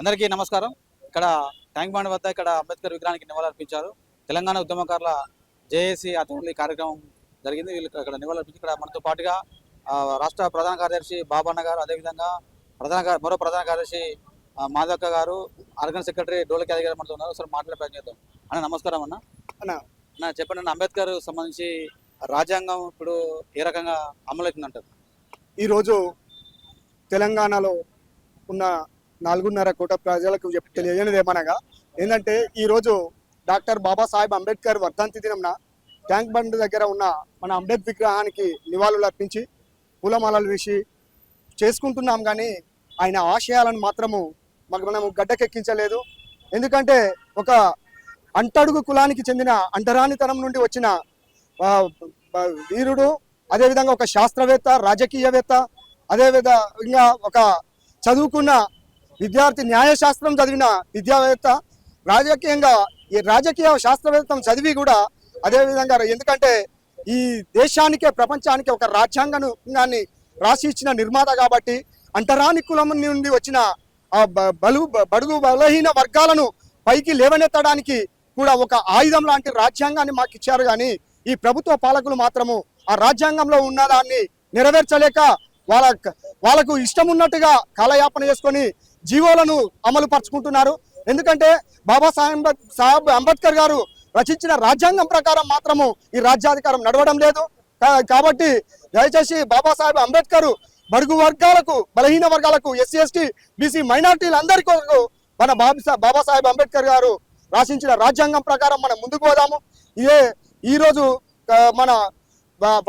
అందరికీ నమస్కారం. ఇక్కడ ట్యాంక్ బండ్ వద్ద ఇక్కడ అంబేద్కర్ విగ్రహానికి నివాళులర్పించారు. తెలంగాణ ఉద్యమకారుల జేఏసీ ఆధ్వర్యంలో ఈ కార్యక్రమం జరిగింది. వీళ్ళు ఇక్కడ నివాళులర్పించి ఇక్కడ మనతో పాటుగా రాష్ట్ర ప్రధాన కార్యదర్శి బాబన్న గారు అదేవిధంగా ప్రధాన మరో ప్రధాన కార్యదర్శి మాధక్క గారు ఆర్గన్ సెక్రటరీ డోలకి యాదవ్ గారు మనతో ఉన్నారు. సార్ మాట్లాడే ప్రయత్నం చేద్దాం. అన్న నమస్కారం అన్న. అన్న. అన్న చెప్పండి అన్న అంబేద్కర్ సంబంధించి రాజ్యాంగం ఇప్పుడు ఏ రకంగా అమలు అవుతుందంటారు ఈరోజు తెలంగాణలో ఉన్న నాలుగున్నర కోట ప్రజలకు చెప్పి తెలియనిది ఏమనగా ఏంటంటే ఈరోజు డాక్టర్ బాబాసాహెబ్ అంబేద్కర్ వర్ధంతి దినంన ట్యాంక్ బండ్ దగ్గర ఉన్న మన అంబేద్ విగ్రహానికి నివాళులు అర్పించి పూలమాలలు వేసి చేసుకుంటున్నాం కానీ ఆయన ఆశయాలను మాత్రము మాకు మనము గడ్డకెక్కించలేదు. ఎందుకంటే ఒక అంటడుగు కులానికి చెందిన అంటరానితనం నుండి వచ్చిన వీరుడు అదేవిధంగా ఒక శాస్త్రవేత్త రాజకీయవేత్త అదేవిధంగా ఒక చదువుకున్న విద్యార్థి న్యాయశాస్త్రం చదివిన విద్యావేత్త రాజకీయంగా ఈ రాజకీయ శాస్త్రవేత్తం చదివి కూడా అదేవిధంగా ఎందుకంటే ఈ దేశానికే ప్రపంచానికి ఒక రాజ్యాంగాన్ని రాసి ఇచ్చిన నిర్మాత కాబట్టి అంటరాని కులం నుండి వచ్చిన ఆ బ- బలు బడుగు బలహీన వర్గాలను పైకి లేవనెత్తడానికి కూడా ఒక ఆయుధం లాంటి రాజ్యాంగాన్ని మాకు ఇచ్చారు కానీ ఈ ప్రభుత్వ పాలకులు మాత్రము ఆ రాజ్యాంగంలో ఉన్నదాన్ని నెరవేర్చలేక వాళ్ళ వాళ్ళకు ఇష్టం ఉన్నట్టుగా కాలయాపన చేసుకొని జీవోలను అమలు పరుచుకుంటున్నారు ఎందుకంటే బాబాసాహెబ్ సాహెబ్ అంబేద్కర్ గారు రచించిన రాజ్యాంగం ప్రకారం మాత్రము ఈ రాజ్యాధికారం నడవడం లేదు. కాబట్టి దయచేసి బాబాసాహెబ్ అంబేద్కర్ బడుగు వర్గాలకు బలహీన వర్గాలకు ఎస్సీ ఎస్టీ బీసీ మైనార్టీలందరికీ మన బాబా బాబాసాహెబ్ అంబేద్కర్ గారు రాసించిన రాజ్యాంగం ప్రకారం మనం ముందుకు పోదాము. ఇదే ఈరోజు మన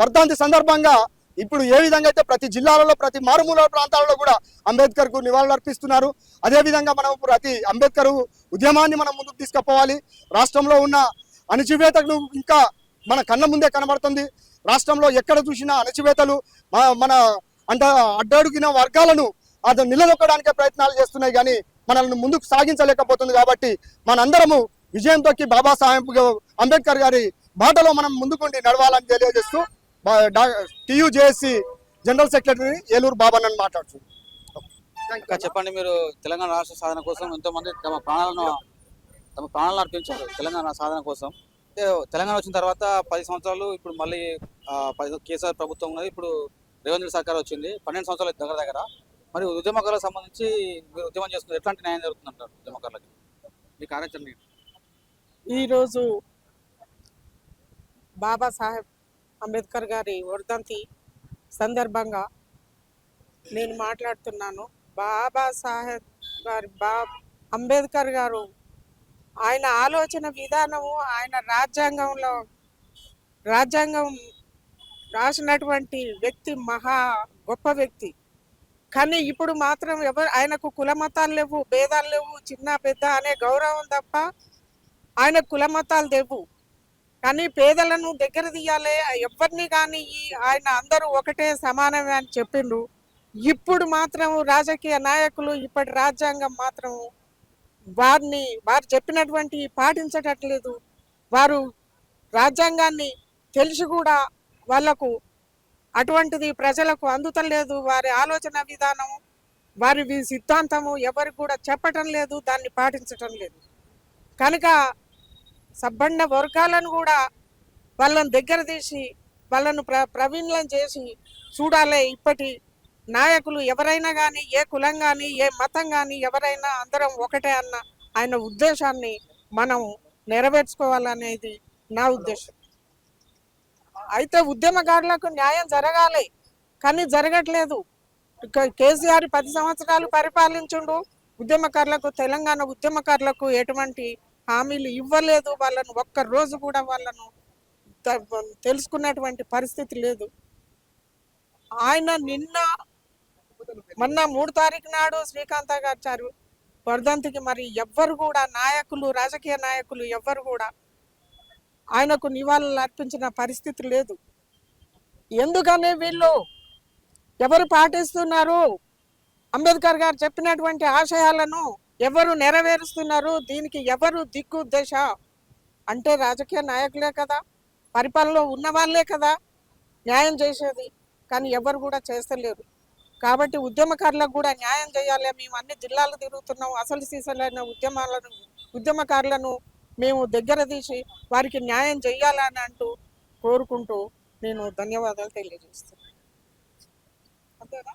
వర్ధాంతి సందర్భంగా ఇప్పుడు ఏ విధంగా అయితే ప్రతి జిల్లాలలో ప్రతి మారుమూల ప్రాంతాలలో కూడా అంబేద్కర్కు నివాళులు అర్పిస్తున్నారు అదే విధంగా మనం ప్రతి అంబేద్కర్ ఉద్యమాన్ని మనం ముందుకు తీసుకుపోవాలి. రాష్ట్రంలో ఉన్న అణచివేతలు ఇంకా మన కళ్ళ ముందే కనబడుతుంది. రాష్ట్రంలో ఎక్కడ చూసినా అణచివేతలు మన అంట అడ్డడుగిన వర్గాలను అది నిలదొక్కడానికే ప్రయత్నాలు చేస్తున్నాయి కానీ మనల్ని ముందుకు సాగించలేకపోతుంది కాబట్టి మనందరము విజయంతోకి బాబాసాహెబ్ అంబేద్కర్ గారి బాటలో మనం ముందుకుండి నడవాలని తెలియజేస్తూ TUJSC general secretary Eluru Baban అని మాట్లాడుతుంది ఇంకా చెప్పండి మీరు తెలంగాణ రాష్ట్ర సాధన కోసం ఎంతో మంది తమ ప్రాణాలను తమ ప్రాణాలను అర్పించారు తెలంగాణ సాధన కోసం. అయితే తెలంగాణ వచ్చిన తర్వాత పది సంవత్సరాలు ఇప్పుడు మళ్ళీ కేసీఆర్ ప్రభుత్వం ఉన్నది. ఇప్పుడు రేవంత్ రెడ్డి సర్కార్ వచ్చింది. పన్నెండు సంవత్సరాలు దగ్గర దగ్గర. మరి ఉద్యమకారులకు సంబంధించి మీరు ఉద్యమం చేసుకున్నారు ఎట్లాంటి న్యాయం జరుగుతుందంటారు ఉద్యమకారులకి? మీ కార్యాచరణ ఏంటి? ఈరోజు బాబాసాహెబ్ అంబేద్కర్ గారి వర్ధంతి సందర్భంగా నేను మాట్లాడుతున్నాను. బాబా సాహెబ్ గారి బా అంబేద్కర్ గారు ఆయన ఆలోచన విధానము ఆయన రాజ్యాంగంలో రాజ్యాంగం రాసినటువంటి వ్యక్తి మహా గొప్ప వ్యక్తి. కానీ ఇప్పుడు మాత్రం ఎవరు ఆయనకు కులమతాలు లేవు భేదాలు లేవు చిన్న పెద్ద అనే గౌరవం తప్ప ఆయన కులమతాలు లేవు. కానీ పేదలను దగ్గర తీయాలి. ఎవరిని కానీ ఈ- ఆయన అందరూ ఒకటే సమానమే అని చెప్పిండ్రు. ఇప్పుడు మాత్రం రాజకీయ నాయకులు ఇప్పటి రాజ్యాంగం మాత్రం వారిని వారు చెప్పినటువంటి పాటించటట్లేదు. వారు రాజ్యాంగాన్ని తెలిసి కూడా వాళ్ళకు అటువంటిది ప్రజలకు అందుతలేదు. వారి ఆలోచన విధానం వారి సిద్ధాంతము ఎవరికి కూడా చెప్పటం లేదు దాన్ని పాటించటం లేదు. కనుక సబ్బండ వర్గాలను కూడా వాళ్ళని దగ్గర తీసి వాళ్ళను ప్ర ప్రవీణ్లం చేసి చూడాలి ఇప్పటి నాయకులు ఎవరైనా కానీ ఏ కులం కానీ ఏ మతం కానీ ఎవరైనా అందరం ఒకటే అన్న ఆయన ఉద్దేశాన్ని మనం నెరవేర్చుకోవాలనేది నా ఉద్దేశం. అయితే ఉద్యమకారులకు న్యాయం జరగాలి కానీ జరగట్లేదు. ఇక కేసీఆర్ పది సంవత్సరాలు పరిపాలించుండు ఉద్యమకారులకు తెలంగాణ ఉద్యమకారులకు ఎటువంటి హామీలు ఇవ్వలేదు వాళ్ళను ఒక్క రోజు కూడా వాళ్ళను తెలుసుకున్నటువంటి పరిస్థితి లేదు. ఆయన నిన్న మొన్న మూడు తారీఖు నాడు శ్రీకాంత గారు వర్ధంతికి మరి ఎవ్వరు కూడా నాయకులు రాజకీయ నాయకులు ఎవ్వరు కూడా ఆయనకు నివాళులు అర్పించిన పరిస్థితి లేదు. ఎందుకని వీళ్ళు ఎవరు పాటిస్తున్నారు? అంబేద్కర్ గారు చెప్పినటువంటి ఆశయాలను ఎవరు నెరవేరుస్తున్నారు? దీనికి ఎవరు దిక్కు దశ? అంటే రాజకీయ నాయకులే కదా. పరిపాలనలో ఉన్న వాళ్ళే కదా న్యాయం చేసేది. కానీ ఎవరు కూడా చేస్తలేరు. కాబట్టి ఉద్యమకారులకు కూడా న్యాయం చేయాలి. మేము అన్ని జిల్లాలు తిరుగుతున్నాం. అసలు సీసలైన ఉద్యమాలను ఉద్యమకారులను మేము దగ్గర తీసి వారికి న్యాయం చేయాలని అంటూ కోరుకుంటూ నేను ధన్యవాదాలు తెలియజేస్తున్నాను. అంతేనా?